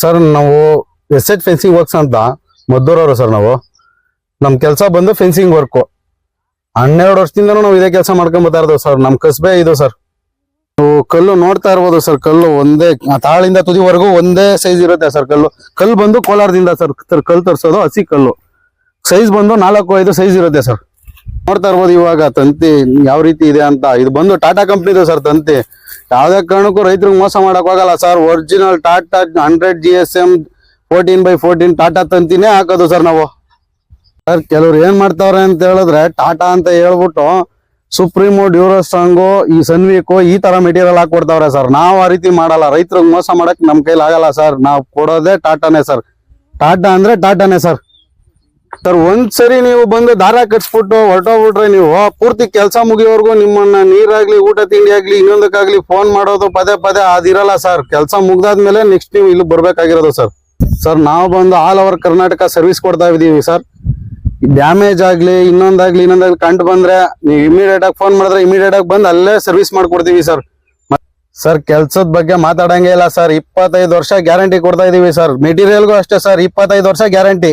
Sir, ನಾವು S H fencing works ಅಂತ ಮದ್ದೂರವರು sir ನಾವು. ನಮ್ಮ ಕೆಲಸ ಬಂದು ಫೆನ್ಸಿಂಗ್ ವರ್ಕ್ ಹನ್ನೆರಡು ವರ್ಷದಿಂದ ನಾವು ಇದೇ ಕೆಲಸ ಮಾಡ್ಕೊಂಡ್ ಬರ್ತಾ ಸರ್. ನಮ್ಮ ಕಸ್ಬೆ ಇದು ಸರ್. ಕಲ್ಲು ನೋಡ್ತಾ ಇರ್ಬೋದು ಸರ್. ಕಲ್ಲು ಒಂದೇ, ತಾಳಿಂದ ತುದಿವರೆಗೂ ಒಂದೇ ಸೈಜ್ ಇರುತ್ತೆ ಸರ್ ಕಲ್ಲು. ಕಲ್ಲು ಬಂದು ಕೋಲಾರದಿಂದ ಸರ್ ಕಲ್ಲು ತರಿಸೋದು ಹಸಿ ಕಲ್ಲು. ಸೈಜ್ ಬಂದು ನಾಲ್ಕು, ಐದು ಸೈಜ್ ಇರುತ್ತೆ ಸರ್. ನೋಡ್ತಾ ಇರ್ಬೋದು ಇವಾಗ ತಂತಿ ಯಾವ ರೀತಿ ಇದೆ ಅಂತ. ಇದು ಬಂದು ಟಾಟಾ ಕಂಪ್ನಿದು ಸರ್ ತಂತಿ. ಯಾವ್ದೇ ಕಾರಣಕ್ಕೂ ರೈತರಿಗೆ ಮೋಸ ಮಾಡಕ್ ಹೋಗಲ್ಲ sir. Original Tata hundred G S M fourteen by fourteen Tata ತಂತಿನೇ ಹಾಕೋದು ಸರ್ ನಾವು. ಸರ್, ಕೆಲವ್ರು ಏನ್ ಮಾಡ್ತಾವ್ರೆ ಅಂತ ಹೇಳಿದ್ರೆ ಟಾಟಾ ಅಂತ ಹೇಳ್ಬಿಟ್ಟು ಸುಪ್ರೀಮು ಡ್ಯೂರೋ ಸ್ಟ್ರಾಂಗು ಈ ಸನ್ವೀಕು ಈ ತರ ಮೆಟೀರಿಯಲ್ ಹಾಕೊಡ್ತಾವ್ರೆ ಸರ್. ನಾವು ಆ ರೀತಿ ಮಾಡಲ್ಲ. ರೈತರಿಗೆ ಮೋಸ ಮಾಡಕ್ ನಮ್ ಕೈಲಿ ಆಗಲ್ಲ ಸರ್. ನಾವು ಕೊಡೋದೇ ಟಾಟಾನೇ ಸರ್. ಟಾಟಾ ಅಂದ್ರೆ ಟಾಟಾನೇ ಸರ್. ಸರ್, ಒಂದ್ಸರಿ ನೀವು ಬಂದು ದಾರ ಕಟ್ಸ್ಬಿಟ್ಟು ಹೊರಟೋಗ್ಬಿಟ್ರೆ ನೀವು ಪೂರ್ತಿ ಕೆಲಸ ಮುಗಿಯೋವರೆಗೂ ನಿಮ್ಮನ್ನ ನೀರಾಗ್ಲಿ, ಊಟ ತಿಂಡಿ ಆಗ್ಲಿ ಇನ್ನೊಂದಕ್ಕಾಗ್ಲಿ ಫೋನ್ ಮಾಡೋದು ಪದೇ ಪದೇ ಅದಿರಲ್ಲ ಸರ್. ಕೆಲಸ ಮುಗ್ದಾದ್ಮೇಲೆ ನೆಕ್ಸ್ಟ್ ನೀವು ಇಲ್ಲಿ ಬರ್ಬೇಕಾಗಿರೋದು ಸರ್. ಸರ್, ನಾವು ಬಂದು ಆಲ್ ಓವರ್ ಕರ್ನಾಟಕ ಸರ್ವಿಸ್ ಕೊಡ್ತಾ ಇದ್ದೀವಿ ಸರ್. ಡ್ಯಾಮೇಜ್ ಆಗ್ಲಿ, ಇನ್ನೊಂದಾಗ್ಲಿ ಇನ್ನೊಂದಾಗ್ಲಿ ಕಂಡು ಬಂದ್ರೆ ನೀವು ಇಮಿಡಿಯೇಟ್ ಆಗಿ ಫೋನ್ ಮಾಡಿದ್ರೆ ಇಮಿಡಿಯೇಟ್ ಆಗಿ ಬಂದು ಅಲ್ಲೇ ಸರ್ವಿಸ್ ಮಾಡ್ಕೊಡ್ತೀವಿ ಸರ್. ಸರ್, ಕೆಲ್ಸದ ಬಗ್ಗೆ ಮಾತಾಡಂಗೇ ಇಲ್ಲ ಸರ್. ಇಪ್ಪತ್ತೈದು ವರ್ಷ ಗ್ಯಾರಂಟಿ ಕೊಡ್ತಾ ಇದೀವಿ ಸರ್. ಮೆಟೀರಿಯಲ್ಗೂ ಅಷ್ಟೇ ಸರ್. ಇಪ್ಪತ್ತೈದು ವರ್ಷ ಗ್ಯಾರಂಟಿ